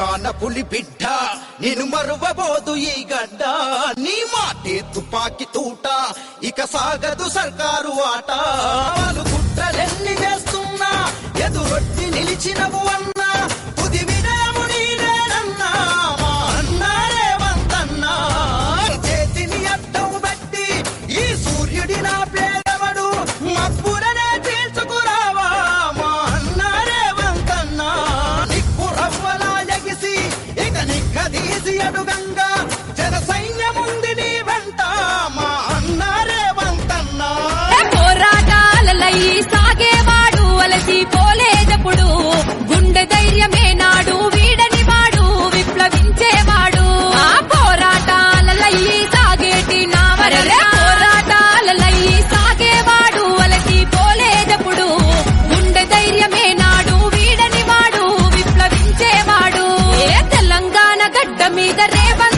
తెలంగాణ పులి బిడ్డ నేను మరువబోదు ఈ గడ్డ. నీ మాటే తుపాకి తూట ఇక సాగదు సర్కారు ఆట. వాళ్ళు కుట్రలెన్ని చేస్తున్నా ఎదురొట్టి నిలిచినవు అన్న Gabriel Ganga. గడ్డ మీద రేవ